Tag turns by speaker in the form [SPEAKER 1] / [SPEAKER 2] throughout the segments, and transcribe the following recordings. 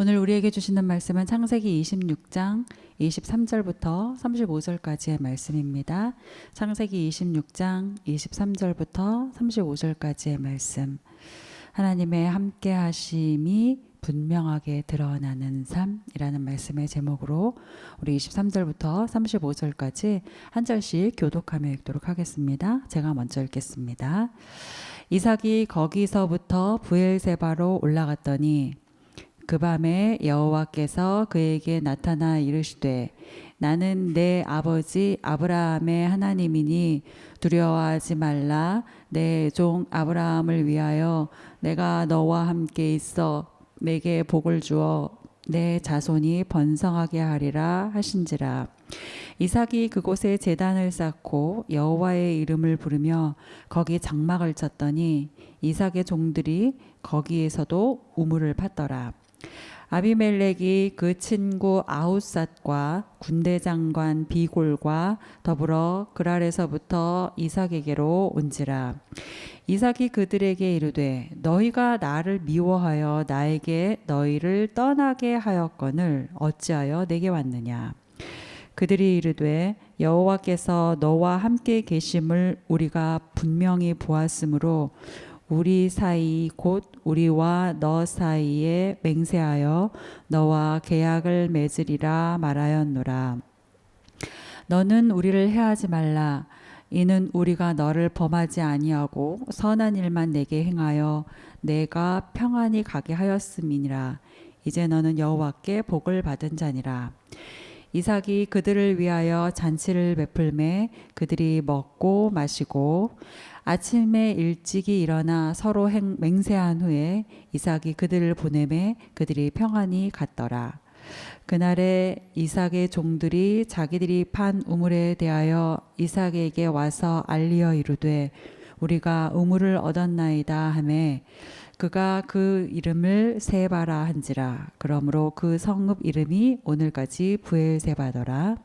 [SPEAKER 1] 오늘 우리에게 주시는 말씀은 창세기 26장 23절부터 35절까지의 말씀입니다. 창세기 26장 23절부터 35절까지의 말씀. 하나님의 함께 하심이 분명하게 드러나는 삶이라는 말씀의 제목으로 우리 23절부터 35절까지 한 절씩 교독하며 읽도록 하겠습니다. 제가 먼저 읽겠습니다. 이삭이 거기서부터 부엘세바로 올라갔더니 그 밤에 여호와께서 그에게 나타나 이르시되 나는 내 아버지 아브라함의 하나님이니 두려워하지 말라. 내 종 아브라함을 위하여 내가 너와 함께 있어 내게 복을 주어 내 자손이 번성하게 하리라 하신지라. 이삭이 그곳에 제단을 쌓고 여호와의 이름을 부르며 거기 장막을 쳤더니 이삭의 종들이 거기에서도 우물을 팠더라 아비멜렉이 그 친구 아우삿과 군대 장관 비골과 더불어 그랄에서부터 이삭에게로 온지라. 이삭이 그들에게 이르되 너희가 나를 미워하여 나에게 너희를 떠나게 하였거늘 어찌하여 내게 왔느냐? 그들이 이르되 여호와께서 너와 함께 계심을 우리가 분명히 보았으므로 우리 사이 곧 우리와 너 사이에 맹세하여 너와 계약을 맺으리라 말하였노라. 너는 우리를 해하지 말라. 이는 우리가 너를 범하지 아니하고 선한 일만 내게 행하여 내가 평안히 가게 하였음이니라. 이제 너는 여호와께 복을 받은 자니라. 이삭이 그들을 위하여 잔치를 베풀매 그들이 먹고 마시고 아침에 일찍이 일어나 서로 행, 맹세한 후에 이삭이 그들을 보내매 그들이 평안히 갔더라. 그날에 이삭의 종들이 자기들이 판 우물에 대하여 이삭에게 와서 알리어 이르되 우리가 우물을 얻었나이다 하매 그가 그 이름을 세바라 한지라 그러므로 그 성읍 이름이 오늘까지 부엘세바더라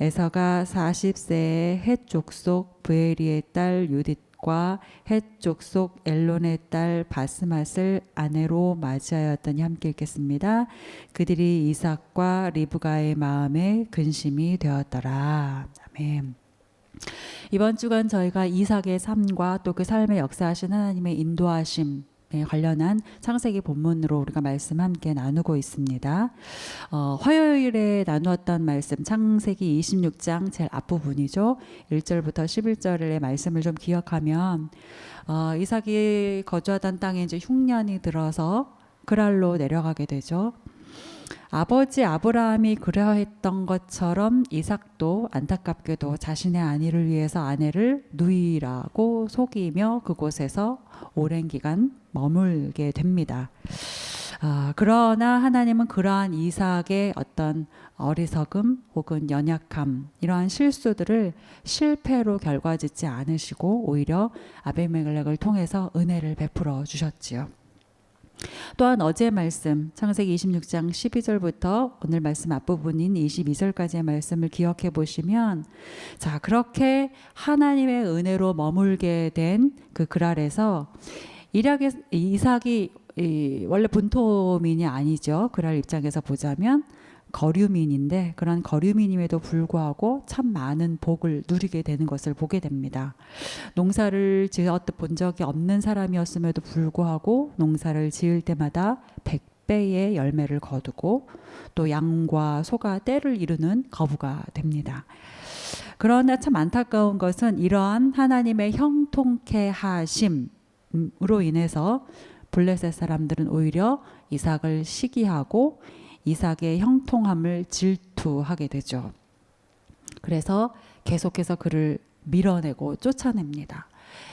[SPEAKER 1] 에서가 40세에 헷 족속 부에리의 딸 유딧과 헷 족속 엘론의 딸 바스맛을 아내로 맞이하였더니 함께 읽겠습니다. 그들이 이삭과 리브가의 마음에 근심이 되었더라. 아멘. 이번 주간 저희가 이삭의 삶과 또 그 삶의 역사하신 하나님의 인도하심 에 관련한 창세기 본문으로 우리가 말씀 함께 나누고 있습니다. 어, 화요일에 나누었던 말씀 창세기 26장 제일 앞부분이죠. 1절부터 11절의 말씀을 좀 기억하면 어, 이삭이 거주하던 땅에 이제 흉년이 들어서 그랄로 내려가게 되죠. 아버지 아브라함이 그러했던 것처럼 이삭도 안타깝게도 자신의 아내를 위해서 아내를 누이라고 속이며 그곳에서 오랜 기간 머물게 됩니다. 아, 그러나 하나님은 그러한 이삭의 어떤 어리석음 혹은 연약함 이러한 실수들을 실패로 결과짓지 않으시고 오히려 아베멜렉을 통해서 은혜를 베풀어 주셨지요. 또한 어제 말씀 창세기 26장 12절부터 오늘 말씀 앞부분인 22절까지의 말씀을 기억해 보시면 자 그렇게 하나님의 은혜로 머물게 된 그 그랄에서 이락의 이삭이 이 원래 본토민이 아니죠 그랄 입장에서 보자면 거류민인데 그런 거류민임에도 불구하고 참 많은 복을 누리게 되는 것을 보게 됩니다. 농사를 지었던 본 적이 없는 사람이었음에도 불구하고 농사를 지을 때마다 100배의 열매를 거두고 또 양과 소가 때를 이루는 거부가 됩니다. 그러나 참 안타까운 것은 이러한 하나님의 형통케 하심 으로 인해서 블레셋 사람들은 오히려 이삭을 시기하고 이삭의 형통함을 질투하게 되죠. 그래서 계속해서 그를 밀어내고 쫓아냅니다.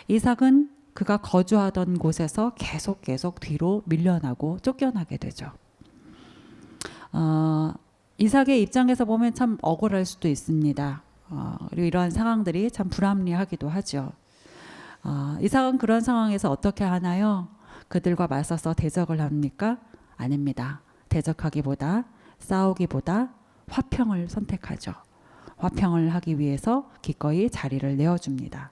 [SPEAKER 1] 이삭은 그가 거주하던 곳에서 계속 계속 뒤로 밀려나고 쫓겨나게 되죠. 어, 이삭의 입장에서 보면 참 억울할 수도 있습니다. 어, 그리고 이러한 상황들이 참 불합리하기도 하죠. 어, 이삭은 그런 상황에서 어떻게 하나요? 그들과 맞서서 대적을 합니까? 아닙니다. 대적하기보다 싸우기보다 화평을 선택하죠. 화평을 하기 위해서 기꺼이 자리를 내어줍니다.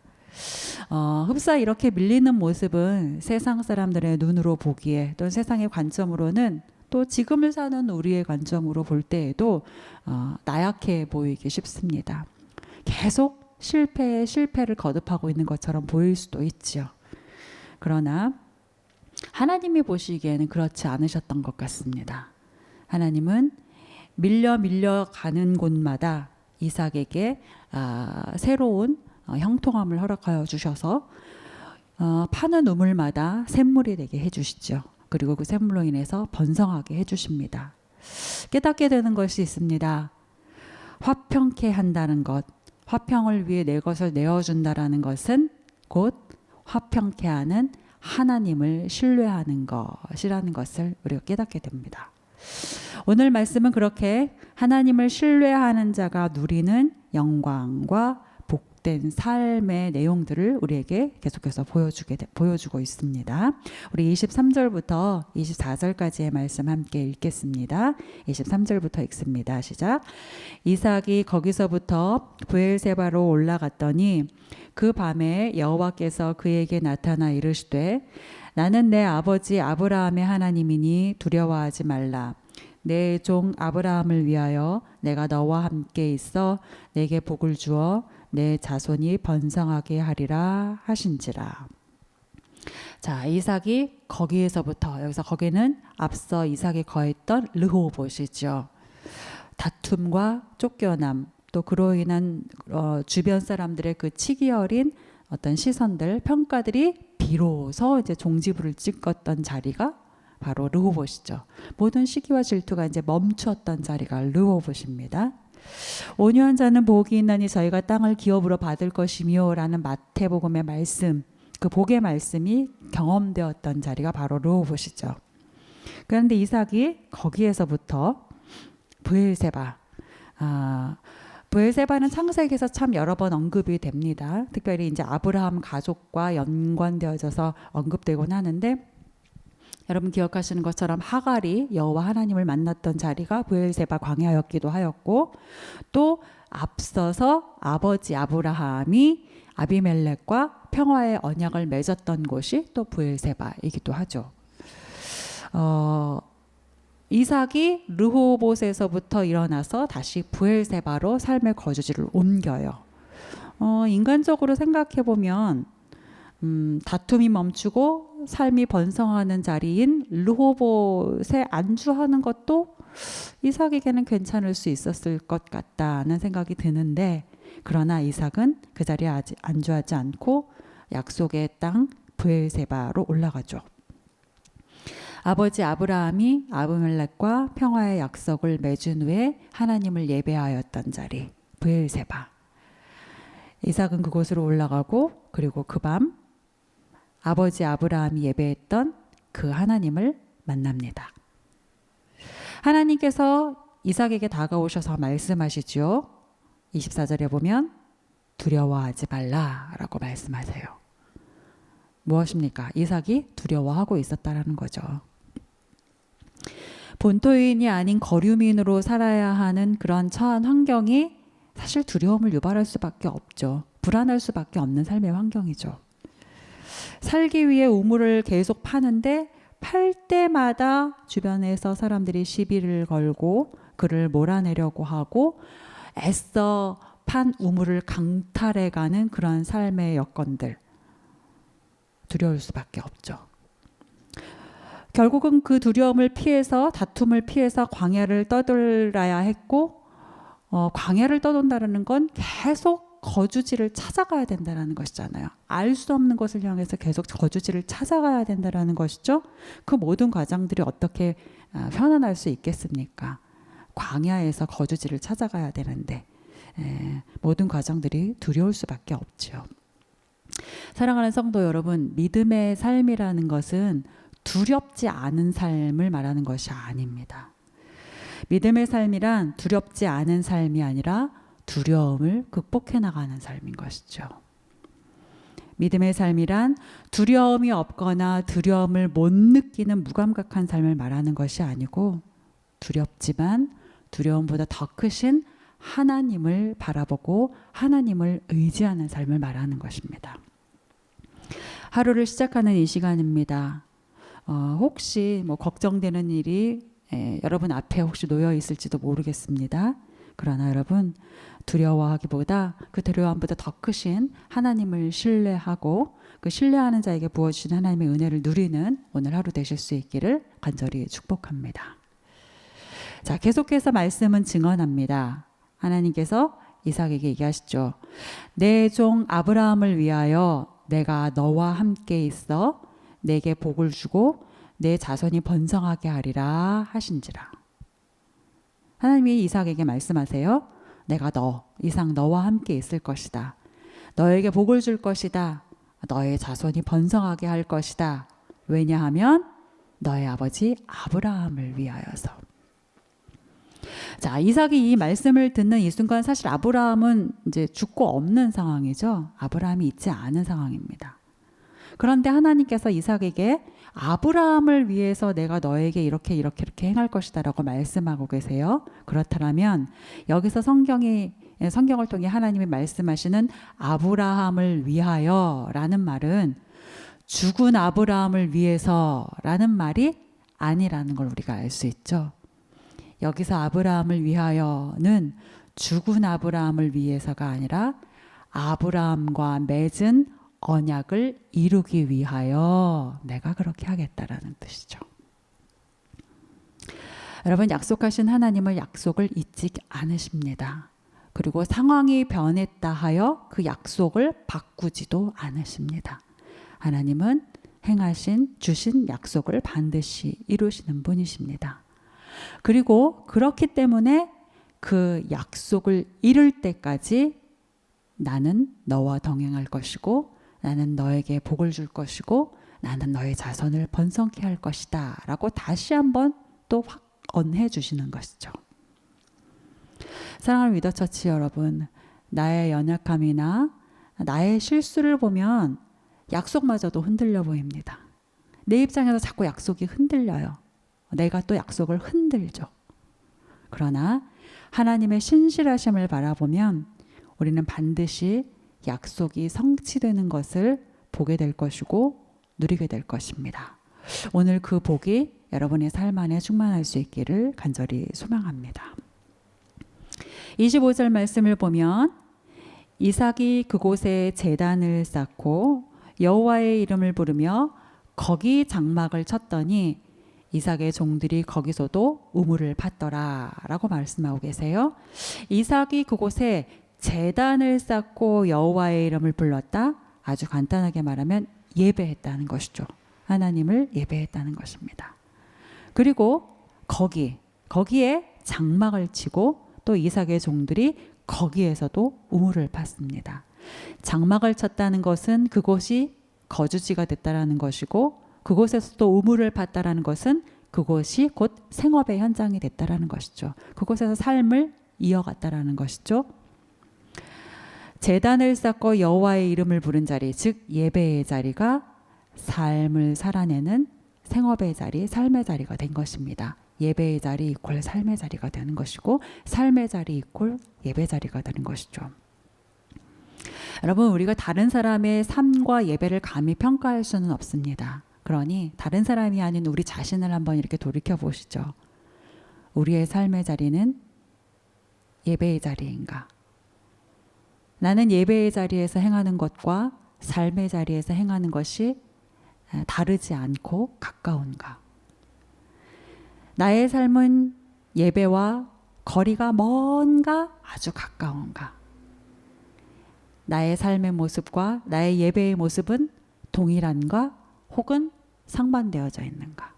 [SPEAKER 1] 어, 흡사 이렇게 밀리는 모습은 세상 사람들의 눈으로 보기에 또는 세상의 관점으로는 또 지금을 사는 우리의 관점으로 볼 때에도 어, 나약해 보이기 쉽습니다. 계속 실패에 실패를 거듭하고 있는 것처럼 보일 수도 있지요. 그러나 하나님이 보시기에는 그렇지 않으셨던 것 같습니다. 하나님은 밀려 밀려 가는 곳마다 이삭에게 아, 새로운 어, 형통함을 허락하여 주셔서 어, 파는 우물마다 샘물이 되게 해주시죠. 그리고 그 샘물로 인해서 번성하게 해주십니다. 깨닫게 되는 것이 있습니다. 화평케 한다는 것, 화평을 위해 내 것을 내어준다라는 것은 곧 화평케 하는 하나님을 신뢰하는 것이라는 것을 우리가 깨닫게 됩니다. 오늘 말씀은 그렇게 하나님을 신뢰하는 자가 누리는 영광과 복된 삶의 내용들을 우리에게 계속해서 보여주게 돼- 보여주고 있습니다. 우리 23절부터 24절까지의 말씀 함께 읽겠습니다. 23절부터 읽습니다. 시작. 이삭이 거기서부터 부엘세바로 올라갔더니 그 밤에 여호와께서 그에게 나타나 이르시되 나는 내 아버지 아브라함의 하나님이니 두려워하지 말라. 내 종 아브라함을 위하여 내가 너와 함께 있어 내게 복을 주어 내 자손이 번성하게 하리라 하신지라. 자, 이삭이 거기에서부터 여기서 거기는 앞서 이삭이 거했던 르호봇이죠. 다툼과 쫓겨남 또 그로 인한 어, 주변 사람들의 그 치기 어린 어떤 시선들 평가들이 비로소 이제 종지부를 찍었던 자리가 바로 르호봇이죠. 모든 시기와 질투가 이제 멈추었던 자리가 르호봇입니다. 온유한 자는 복이 있나니 저희가 땅을 기업으로 받을 것이며라는 마태복음의 말씀, 그 복의 말씀이 경험되었던 자리가 바로 르호봇이죠. 그런데 이삭이 거기에서부터 브엘세바, 아, 브엘세바는 창세기에서 참 여러 번 언급이 됩니다. 특별히 이제 아브라함 가족과 연관되어져서 언급되곤 하는데 여러분 기억하시는 것처럼 하갈이 여호와 하나님을 만났던 자리가 브엘세바 광야였기도 하였고 또 앞서서 아버지 아브라함이 아비멜렉과 평화의 언약을 맺었던 곳이 또 브엘세바이기도 하죠. 어, 이삭이 르호봇에서부터 일어나서 다시 부엘세바로 삶의 거주지를 옮겨요. 어, 인간적으로 생각해 보면 음, 다툼이 멈추고 삶이 번성하는 자리인 르호봇에 안주하는 것도 이삭에게는 괜찮을 수 있었을 것 같다는 생각이 드는데 그러나 이삭은 그 자리에 아직 안주하지 않고 약속의 땅 부엘세바로 올라가죠. 아버지 아브라함이 아브멜렉과 평화의 약속을 맺은 후에 하나님을 예배하였던 자리 부엘세바. 이삭은 그곳으로 올라가고 그리고 그 밤 아버지 아브라함이 예배했던 그 하나님을 만납니다. 하나님께서 이삭에게 다가오셔서 말씀하시죠. 24절에 보면 두려워하지 말라라고 말씀하세요. 무엇입니까? 이삭이 두려워하고 있었다라는 거죠. 본토인이 아닌 거류민으로 살아야 하는 그런 처한 환경이 사실 두려움을 유발할 수밖에 없죠. 불안할 수밖에 없는 삶의 환경이죠. 살기 위해 우물을 계속 파는데 팔 때마다 주변에서 사람들이 시비를 걸고 그를 몰아내려고 하고 애써 판 우물을 강탈해가는 그런 삶의 여건들 두려울 수밖에 없죠. 결국은 그 두려움을 피해서 다툼을 피해서 광야를 떠돌아야 했고 어, 광야를 떠돈다는 건 계속 거주지를 찾아가야 된다는 것이잖아요. 알 수 없는 것을 향해서 계속 거주지를 찾아가야 된다는 것이죠. 그 모든 과정들이 어떻게 아, 편안할 수 있겠습니까? 광야에서 거주지를 찾아가야 되는데 에, 모든 과정들이 두려울 수밖에 없죠. 사랑하는 성도 여러분, 믿음의 삶이라는 것은 두렵지 않은 삶을 말하는 것이 아닙니다. 믿음의 삶이란 두렵지 않은 삶이 아니라 두려움을 극복해 나가는 삶인 것이죠. 믿음의 삶이란 두려움이 없거나 두려움을 못 느끼는 무감각한 삶을 말하는 것이 아니고 두렵지만 두려움보다 더 크신 하나님을 바라보고 하나님을 의지하는 삶을 말하는 것입니다. 하루를 시작하는 이 시간입니다. 어, 혹시 뭐 걱정되는 일이 예, 여러분 앞에 혹시 놓여 있을지도 모르겠습니다. 그러나 여러분 두려워하기보다 그 두려움보다 더 크신 하나님을 신뢰하고 그 신뢰하는 자에게 부어주신 하나님의 은혜를 누리는 오늘 하루 되실 수 있기를 간절히 축복합니다. 자, 계속해서 말씀은 증언합니다. 하나님께서 이삭에게 얘기하시죠. 내 종 아브라함을 위하여 내가 너와 함께 있어 내게 복을 주고 내 자손이 번성하게 하리라 하신지라. 하나님이 이삭에게 말씀하세요. 내가 너, 이삭 너와 함께 있을 것이다. 너에게 복을 줄 것이다. 너의 자손이 번성하게 할 것이다. 왜냐하면 너의 아버지 아브라함을 위하여서. 자, 이삭이 이 말씀을 듣는 이 순간 사실 아브라함은 이제 죽고 없는 상황이죠. 아브라함이 있지 않은 상황입니다. 그런데 하나님께서 이삭에게 아브라함을 위해서 내가 너에게 이렇게 이렇게 이렇게 행할 것이다라고 말씀하고 계세요. 그렇다면 여기서 성경이 성경을 통해 하나님이 말씀하시는 아브라함을 위하여라는 말은 죽은 아브라함을 위해서라는 말이 아니라는 걸 우리가 알 수 있죠. 여기서 아브라함을 위하여는 죽은 아브라함을 위해서가 아니라 아브라함과 맺은 언약을 이루기 위하여 내가 그렇게 하겠다라는 뜻이죠. 여러분 약속하신 하나님을 약속을 잊지 않으십니다. 그리고 상황이 변했다 하여 그 약속을 바꾸지도 않으십니다. 하나님은 행하신 주신 약속을 반드시 이루시는 분이십니다. 그리고 그렇기 때문에 그 약속을 이룰 때까지 나는 너와 동행할 것이고 나는 너에게 복을 줄 것이고 나는 너의 자손을 번성케 할 것이다. 라고 다시 한번 또 확 언해 주시는 것이죠. 사랑하는 위더처치 여러분, 나의 연약함이나 나의 실수를 보면 약속마저도 흔들려 보입니다. 내 입장에서 자꾸 약속이 흔들려요. 내가 또 약속을 흔들죠. 그러나 하나님의 신실하심을 바라보면 우리는 반드시 약속이 성취되는 것을 보게 될 것이고 누리게 될 것입니다. 오늘 그 복이 여러분의 삶 안에 충만할 수 있기를 간절히 소망합니다. 25절 말씀을 보면 이삭이 그곳에 제단을 쌓고 여호와의 이름을 부르며 거기 장막을 쳤더니 이삭의 종들이 거기서도 우물을 팠더라라고 말씀하고 계세요. 이삭이 그곳에 제단을 쌓고 여호와의 이름을 불렀다. 아주 간단하게 말하면 예배했다는 것이죠. 하나님을 예배했다는 것입니다. 그리고 거기 거기에 장막을 치고 또 이삭의 종들이 거기에서도 우물을 팠습니다. 장막을 쳤다는 것은 그곳이 거주지가 됐다라는 것이고 그곳에서 또 우물을 팠다라는 것은 그곳이 곧 생업의 현장이 됐다라는 것이죠. 그곳에서 삶을 이어갔다라는 것이죠. 재단을 쌓고 여호와의 이름을 부른 자리, 즉 예배의 자리가 삶을 살아내는 생업의 자리, 삶의 자리가 된 것입니다. 예배의 자리 이퀄 삶의 자리가 되는 것이고 삶의 자리 이퀄 예배 자리가 되는 것이죠. 여러분 우리가 다른 사람의 삶과 예배를 감히 평가할 수는 없습니다. 그러니 다른 사람이 아닌 우리 자신을 한번 이렇게 돌이켜 보시죠. 우리의 삶의 자리는 예배의 자리인가? 나는 예배의 자리에서 행하는 것과 삶의 자리에서 행하는 것이 다르지 않고 가까운가? 나의 삶은 예배와 거리가 먼가 아주 가까운가? 나의 삶의 모습과 나의 예배의 모습은 동일한가 혹은 상반되어져 있는가?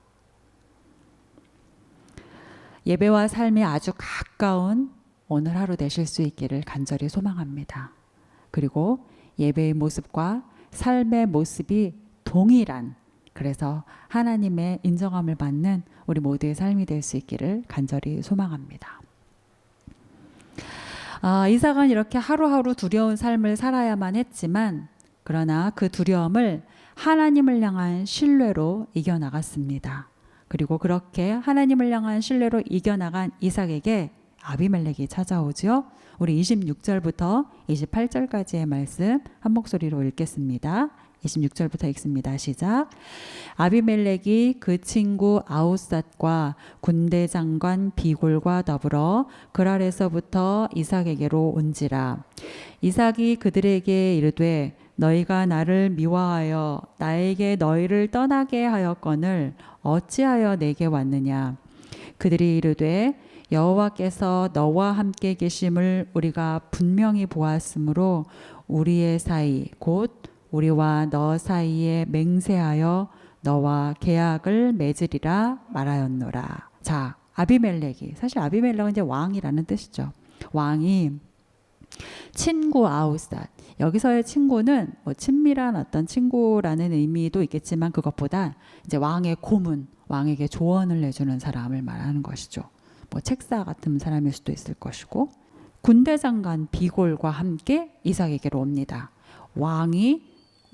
[SPEAKER 1] 예배와 삶이 아주 가까운 오늘 하루 되실 수 있기를 간절히 소망합니다. 그리고 예배의 모습과 삶의 모습이 동일한 그래서 하나님의 인정함을 받는 우리 모두의 삶이 될 수 있기를 간절히 소망합니다. 아, 이삭은 이렇게 하루하루 두려운 삶을 살아야만 했지만 그러나 그 두려움을 하나님을 향한 신뢰로 이겨나갔습니다. 그리고 그렇게 하나님을 향한 신뢰로 이겨나간 이삭에게 아비멜렉이 찾아오죠. 우리 26절부터 28절까지의 말씀 한 목소리로 읽겠습니다. 26절부터 읽습니다. 시작. 아비멜렉이 그 친구 아우삿과 군대 장관 비골과 더불어 그랄에서부터 이삭에게로 온지라. 이삭이 그들에게 이르되 너희가 나를 미워하여 나에게 너희를 떠나게 하였거늘 어찌하여 내게 왔느냐. 그들이 이르되 여호와께서 너와 함께 계심을 우리가 분명히 보았으므로 우리의 사이 곧 우리와 너 사이에 맹세하여 너와 계약을 맺으리라 말하였노라. 자, 아비멜렉이 사실 아비멜렉은 이제 왕이라는 뜻이죠. 왕이 친구 아우삿 여기서의 친구는 뭐 친밀한 어떤 친구라는 의미도 있겠지만 그것보다 이제 왕의 고문, 왕에게 조언을 내주는 사람을 말하는 것이죠. 뭐 책사 같은 사람일 수도 있을 것이고 군대 장관 비골과 함께 이삭에게로 옵니다. 왕이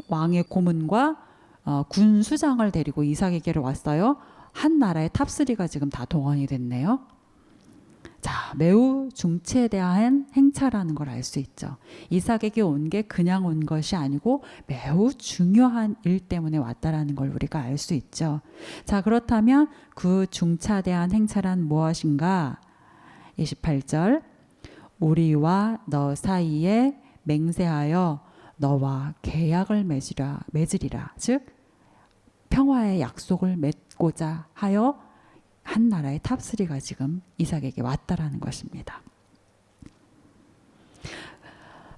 [SPEAKER 1] 왕의 고문과 어, 군 수장을 데리고 이삭에게로 왔어요. 한 나라의 탑3가 지금 다 동원이 됐네요. 자, 매우 중체대한 행차라는 걸 알 수 있죠. 이삭에게 온 게 그냥 온 것이 아니고 매우 중요한 일 때문에 왔다라는 걸 우리가 알 수 있죠. 자, 그렇다면 그 중차대한 행차란 무엇인가? 28절. 우리와 너 사이에 맹세하여 너와 계약을 맺으라 맺으리라. 즉 평화의 약속을 맺고자 하여 한 나라의 탑3가 지금 이삭에게 왔다라는 것입니다.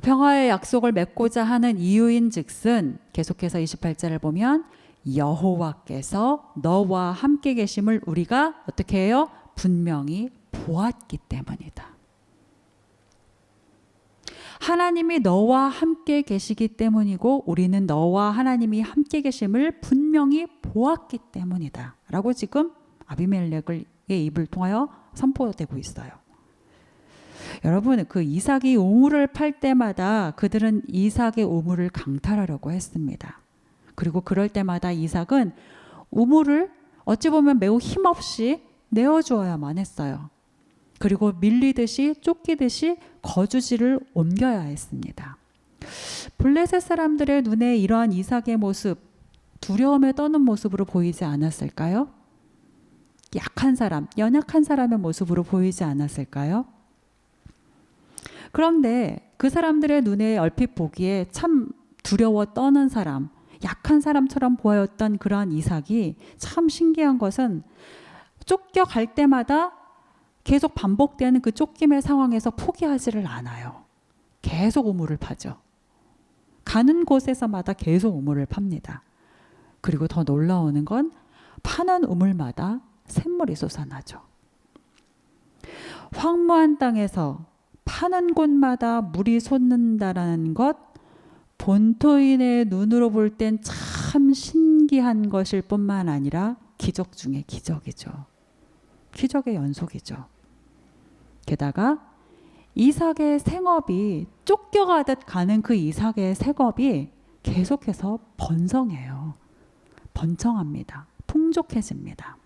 [SPEAKER 1] 평화의 약속을 맺고자 하는 이유인 즉슨 계속해서 28절을 보면 여호와께서 너와 함께 계심을 우리가 어떻게 해요? 분명히 보았기 때문이다. 하나님이 너와 함께 계시기 때문이고 우리는 너와 하나님이 함께 계심을 분명히 보았기 때문이다. 라고 지금 아비멜렉의 입을 통하여 선포되고 있어요. 여러분 그 이삭이 우물을 팔 때마다 그들은 이삭의 우물을 강탈하려고 했습니다. 그리고 그럴 때마다 이삭은 우물을 어찌 보면 매우 힘없이 내어주어야만 했어요. 그리고 밀리듯이 쫓기듯이 거주지를 옮겨야 했습니다. 블레셋 사람들의 눈에 이러한 이삭의 모습, 두려움에 떠는 모습으로 보이지 않았을까요? 약한 사람, 연약한 사람의 모습으로 보이지 않았을까요? 그런데 그 사람들의 눈에 얼핏 보기에 참 두려워 떠는 사람, 약한 사람처럼 보였던 그러한 이삭이 참 신기한 것은 쫓겨갈 때마다 계속 반복되는 그 쫓김의 상황에서 포기하지를 않아요. 계속 우물을 파죠. 가는 곳에서마다 계속 우물을 팝니다. 그리고 더 놀라우는 건 파는 우물마다 샘물이 솟아나죠. 황무한 땅에서 파는 곳마다 물이 솟는다라는 것 본토인의 눈으로 볼 땐 참 신기한 것일 뿐만 아니라 기적 중의 기적이죠. 기적의 연속이죠. 게다가 이삭의 생업이 쫓겨가듯 가는 그 이삭의 생업이 계속해서 번성해요. 번성합니다. 풍족해집니다.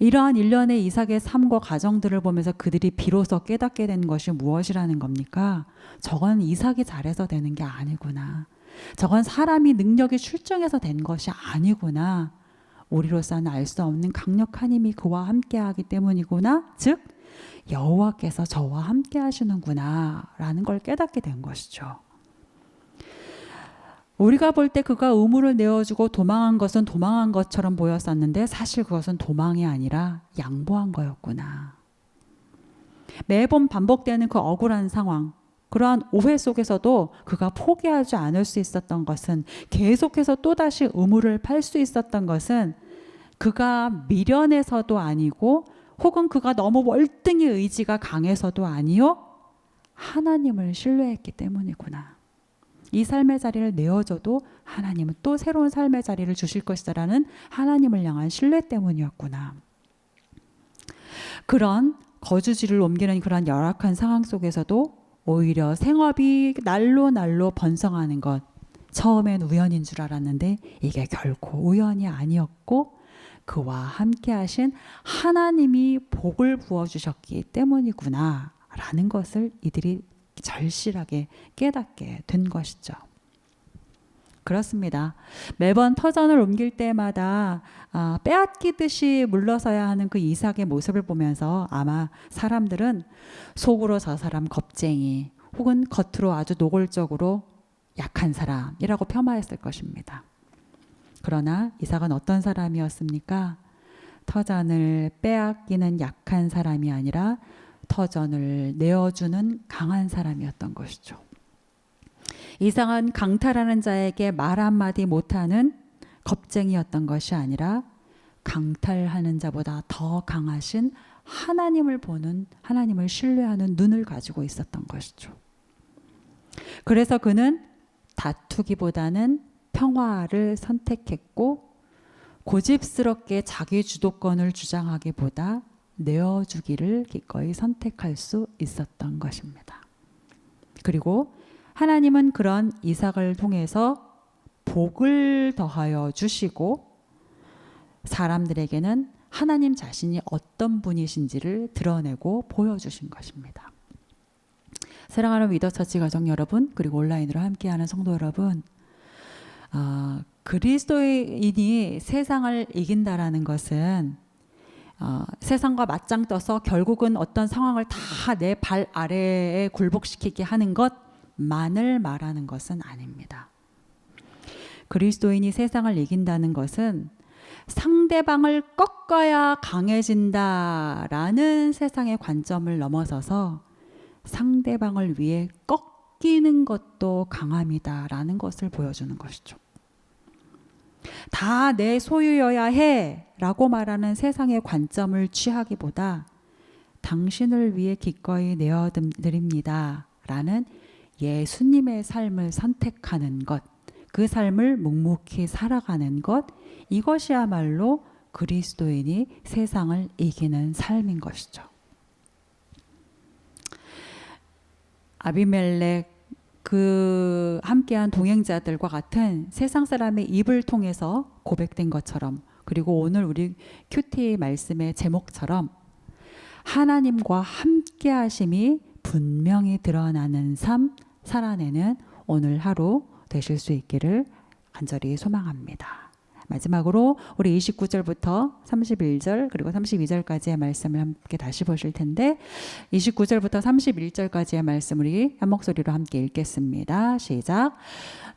[SPEAKER 1] 이러한 일련의 이삭의 삶과 가정들을 보면서 그들이 비로소 깨닫게 된 것이 무엇이라는 겁니까? 저건 이삭이 잘해서 되는 게 아니구나. 저건 사람이 능력이 출중해서 된 것이 아니구나. 우리로서는 알 수 없는 강력한 힘이 그와 함께하기 때문이구나. 즉 여호와께서 저와 함께 하시는구나라는 걸 깨닫게 된 것이죠. 우리가 볼 때 그가 의무를 내어주고 도망한 것은 도망한 것처럼 보였었는데 사실 그것은 도망이 아니라 양보한 거였구나. 매번 반복되는 그 억울한 상황, 그러한 오해 속에서도 그가 포기하지 않을 수 있었던 것은 계속해서 또다시 의무를 팔 수 있었던 것은 그가 미련해서도 아니고 혹은 그가 너무 월등히 의지가 강해서도 아니요. 하나님을 신뢰했기 때문이구나. 이 삶의 자리를 내어줘도 하나님은 또 새로운 삶의 자리를 주실 것이다라는 하나님을 향한 신뢰 때문이었구나. 그런 거주지를 옮기는 그런 열악한 상황 속에서도 오히려 생업이 날로 날로 번성하는 것. 처음엔 우연인 줄 알았는데 이게 결코 우연이 아니었고 그와 함께 하신 하나님이 복을 부어 주셨기 때문이구나 라는 것을 이들이 절실하게 깨닫게 된 것이죠. 그렇습니다. 매번 터전을 옮길 때마다 아, 빼앗기듯이 물러서야 하는 그 이삭의 모습을 보면서 아마 사람들은 속으로 저 사람 겁쟁이 혹은 겉으로 아주 노골적으로 약한 사람이라고 폄하했을 것입니다. 그러나 이삭은 어떤 사람이었습니까? 터전을 빼앗기는 약한 사람이 아니라 터전을 내어주는 강한 사람이었던 것이죠. 이상은 강탈하는 자에게 말 한마디 못하는 겁쟁이였던 것이 아니라 강탈하는 자보다 더 강하신 하나님을 보는 하나님을 신뢰하는 눈을 가지고 있었던 것이죠. 그래서 그는 다투기보다는 평화를 선택했고 고집스럽게 자기 주도권을 주장하기보다 내어주기를 기꺼이 선택할 수 있었던 것입니다. 그리고 하나님은 그런 이삭을 통해서 복을 더하여 주시고 사람들에게는 하나님 자신이 어떤 분이신지를 드러내고 보여주신 것입니다. 사랑하는 위더처치 가정 여러분 그리고 온라인으로 함께하는 성도 여러분 어, 그리스도인이 세상을 이긴다라는 것은 어, 세상과 맞짱 떠서 결국은 어떤 상황을 다 내 발 아래에 굴복시키게 하는 것만을 말하는 것은 아닙니다. 그리스도인이 세상을 이긴다는 것은 상대방을 꺾어야 강해진다라는 세상의 관점을 넘어서서 상대방을 위해 꺾이는 것도 강함이다라는 것을 보여주는 것이죠. 다 내 소유여야 해 라고 말하는 세상의 관점을 취하기보다 당신을 위해 기꺼이 내어드립니다 라는 예수님의 삶을 선택하는 것, 그 삶을 묵묵히 살아가는 것, 이것이야말로 그리스도인이 세상을 이기는 삶인 것이죠. 아비멜렉 그 함께한 동행자들과 같은 세상 사람의 입을 통해서 고백된 것처럼 그리고 오늘 우리 큐티 말씀의 제목처럼 하나님과 함께 하심이 분명히 드러나는 삶 살아내는 오늘 하루 되실 수 있기를 간절히 소망합니다. 마지막으로 우리 29절부터 31절 그리고 32절까지의 말씀을 함께 다시 보실 텐데 29절부터 31절까지의 말씀 우리 한 목소리로 함께 읽겠습니다. 시작.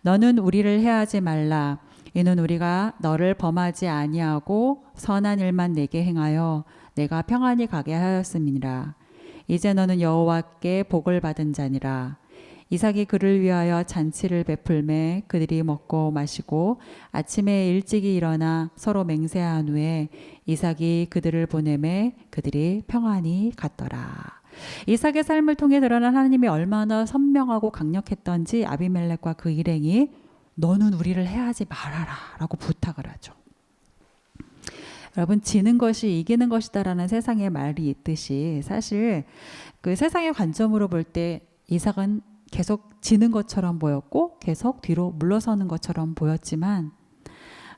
[SPEAKER 1] 너는 우리를 해하지 말라. 이는 우리가 너를 범하지 아니하고 선한 일만 내게 행하여 내가 평안히 가게 하였음이니라. 이제 너는 여호와께 복을 받은 자니라. 이삭이 그를 위하여 잔치를 베풀매 그들이 먹고 마시고 아침에 일찍이 일어나 서로 맹세한 후에 이삭이 그들을 보내매 그들이 평안히 갔더라. 이삭의 삶을 통해 드러난 하나님이 얼마나 선명하고 강력했던지 아비멜렉과 그 일행이 너는 우리를 해하지 말아라 라고 부탁을 하죠. 여러분 지는 것이 이기는 것이다라는 세상의 말이 있듯이 사실 그 세상의 관점으로 볼 때 이삭은 계속 지는 것처럼 보였고 계속 뒤로 물러서는 것처럼 보였지만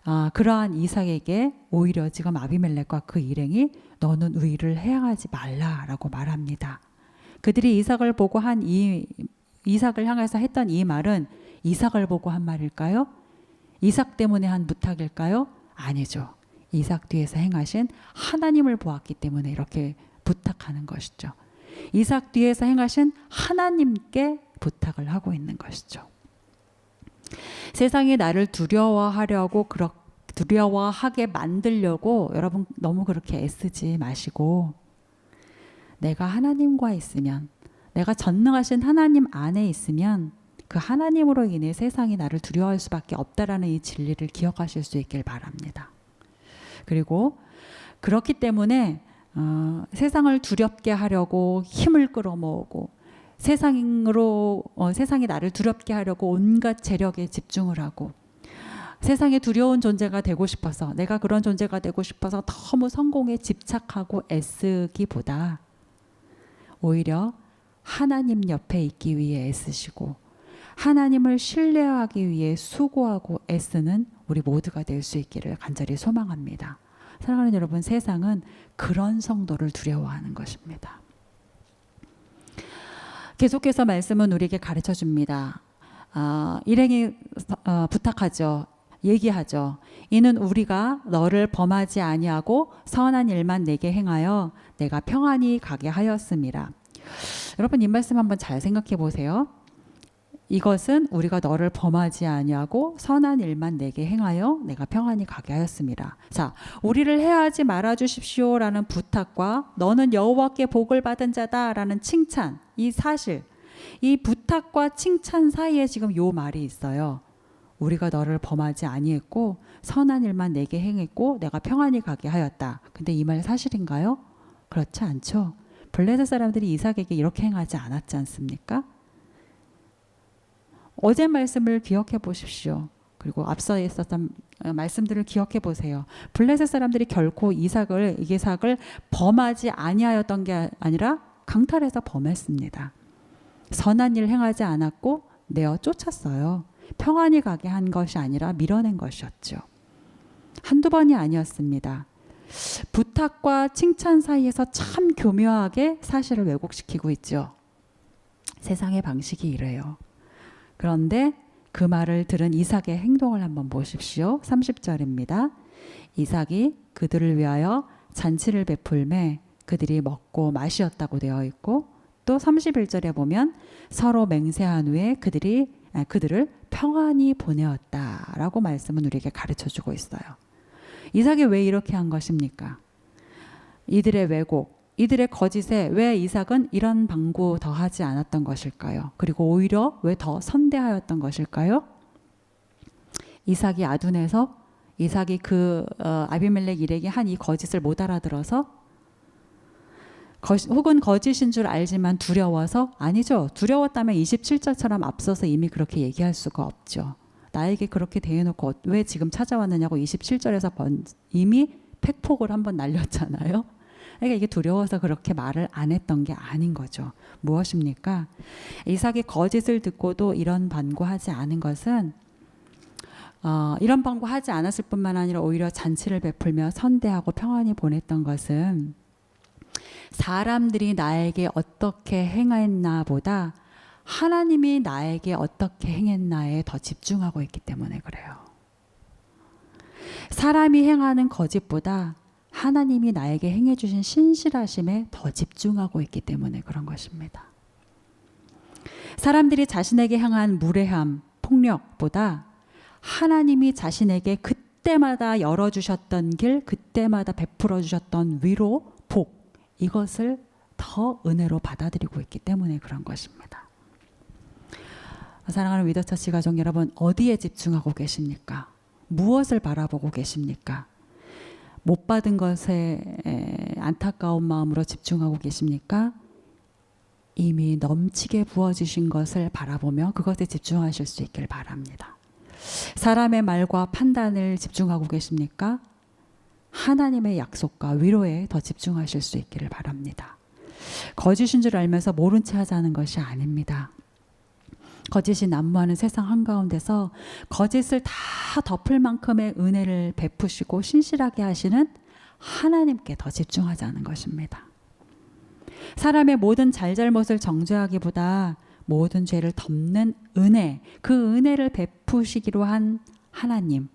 [SPEAKER 1] 아, 그러한 이삭에게 오히려 지금 아비멜렉과 그 일행이 너는 의를 행하지 말라라고 말합니다. 그들이 이삭을 보고 한 이 이삭을 향해서 했던 이 말은 이삭을 보고 한 말일까요? 이삭 때문에 한 부탁일까요? 아니죠. 이삭 뒤에서 행하신 하나님을 보았기 때문에 이렇게 부탁하는 것이죠. 이삭 뒤에서 행하신 하나님께 부탁을 하고 있는 것이죠. 세상이 나를 두려워하려고 그렇 두려워하게 만들려고 여러분 너무 그렇게 애쓰지 마시고 내가 하나님과 있으면 내가 전능하신 하나님 안에 있으면 그 하나님으로 인해 세상이 나를 두려워할 수밖에 없다라는 이 진리를 기억하실 수 있길 바랍니다. 그리고 그렇기 때문에 어, 세상을 두렵게 하려고 힘을 끌어모으고 세상으로 어, 세상이 나를 두렵게 하려고 온갖 재력에 집중을 하고 세상에 두려운 존재가 되고 싶어서 내가 그런 존재가 되고 싶어서 너무 성공에 집착하고 애쓰기보다 오히려 하나님 옆에 있기 위해 애쓰시고 하나님을 신뢰하기 위해 수고하고 애쓰는 우리 모두가 될 수 있기를 간절히 소망합니다. 사랑하는 여러분, 세상은 그런 성도를 두려워하는 것입니다. 계속해서 말씀은 우리에게 가르쳐 줍니다. 아, 일행이 어, 부탁하죠. 얘기하죠. 이는 우리가 너를 범하지 아니하고 선한 일만 내게 행하여 내가 평안히 가게 하였음이라. 여러분 이 말씀 한번 잘 생각해 보세요. 이것은 우리가 너를 범하지 아니하고 선한 일만 내게 행하여 내가 평안히 가게 하였습니다. 자, 우리를 해하지 말아 주십시오라는 부탁과 너는 여호와께 복을 받은 자다라는 칭찬, 이 사실, 이 부탁과 칭찬 사이에 지금 요 말이 있어요. 우리가 너를 범하지 아니했고 선한 일만 내게 행했고 내가 평안히 가게 하였다. 근데 이 말 사실인가요? 그렇지 않죠. 블레셋 사람들이 이삭에게 이렇게 행하지 않았지 않습니까? 어제 말씀을 기억해 보십시오. 그리고 앞서 있었던 어, 말씀들을 기억해 보세요. 블레셋 사람들이 결코 이삭을 이삭을 범하지 아니하였던 게 아니라 강탈해서 범했습니다. 선한 일 행하지 않았고 내어 쫓았어요. 평안히 가게 한 것이 아니라 밀어낸 것이었죠. 한두 번이 아니었습니다. 부탁과 칭찬 사이에서 참 교묘하게 사실을 왜곡시키고 있죠. 세상의 방식이 이래요. 그런데 그 말을 들은 이삭의 행동을 한번 보십시오. 30절입니다. 이삭이 그들을 위하여 잔치를 베풀매 그들이 먹고 마시었다고 되어 있고 또 31절에 보면 서로 맹세한 후에 그들이 아, 그들을 평안히 보내었다라고 말씀은 우리에게 가르쳐 주고 있어요. 이삭이 왜 이렇게 한 것입니까? 이들의 왜곡, 이들의 거짓에 왜 이삭은 이런 방구 더 하지 않았던 것일까요? 그리고 오히려 왜 더 선대하였던 것일까요? 이삭이 아둔해서 이삭이 그 어, 아비멜렉 일에게 한 이 거짓을 못 알아들어서 거, 혹은 거짓인 줄 알지만 두려워서 아니죠. 두려웠다면 27절처럼 앞서서 이미 그렇게 얘기할 수가 없죠. 나에게 그렇게 대해놓고 왜 지금 찾아왔느냐고 27절에서 번, 이미 팩폭을 한번 날렸잖아요. 그러니까 이게 두려워서 그렇게 말을 안 했던 게 아닌 거죠. 무엇입니까? 이삭이 거짓을 듣고도 이런 반구하지 않은 것은 어, 이런 반구하지 않았을 뿐만 아니라 오히려 잔치를 베풀며 선대하고 평안히 보냈던 것은 사람들이 나에게 어떻게 행했나 보다 하나님이 나에게 어떻게 행했나에 더 집중하고 있기 때문에 그래요. 사람이 행하는 거짓보다 하나님이 나에게 행해 주신 신실하심에 더 집중하고 있기 때문에 그런 것입니다. 사람들이 자신에게 향한 무례함, 폭력보다 하나님이 자신에게 그때마다 열어 주셨던 길, 그때마다 베풀어 주셨던 위로, 복, 이것을 더 은혜로 받아들이고 있기 때문에 그런 것입니다. 사랑하는 위더처치 가족 여러분, 어디에 집중하고 계십니까? 무엇을 바라보고 계십니까? 못 받은 것에 안타까운 마음으로 집중하고 계십니까? 이미 넘치게 부어주신 것을 바라보며 그것에 집중하실 수 있길 바랍니다. 사람의 말과 판단을 집중하고 계십니까? 하나님의 약속과 위로에 더 집중하실 수 있기를 바랍니다. 거짓인 줄 알면서 모른 채 하자는 것이 아닙니다. 거짓이 난무하는 세상 한가운데서 거짓을 다 덮을 만큼의 은혜를 베푸시고 신실하게 하시는 하나님께 더 집중하자는 것입니다. 사람의 모든 잘잘못을 정죄하기보다 모든 죄를 덮는 은혜, 그 은혜를 베푸시기로 한 하나님,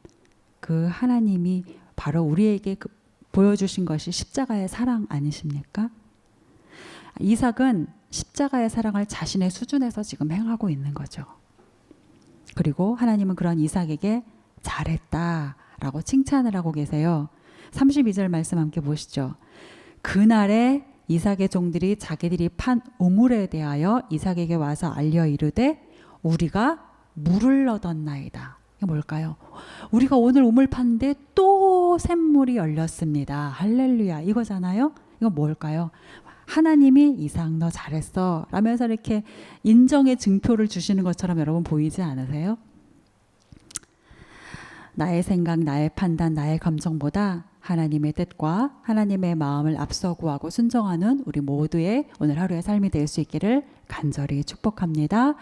[SPEAKER 1] 그 하나님이 바로 우리에게 그 보여주신 것이 십자가의 사랑 아니십니까? 이삭은 십자가의 사랑을 자신의 수준에서 지금 행하고 있는 거죠. 그리고 하나님은 그런 이삭에게 잘했다라고 칭찬을 하고 계세요. 32절 말씀 함께 보시죠. 그날에 이삭의 종들이 자기들이 판 우물에 대하여 이삭에게 와서 알려 이르되 우리가 물을 얻었나이다. 이게 뭘까요? 우리가 오늘 우물 팠는데 또 샘물이 열렸습니다. 할렐루야. 이거잖아요. 이건 뭘까요? 하나님이 이상 너 잘했어 라면서 이렇게 인정의 증표를 주시는 것처럼 여러분 보이지 않으세요? 나의 생각, 나의 판단, 나의 감정보다 하나님의 뜻과 하나님의 마음을 앞서 구하고 순정하는 우리 모두의 오늘 하루의 삶이 될 수 있기를 간절히 축복합니다.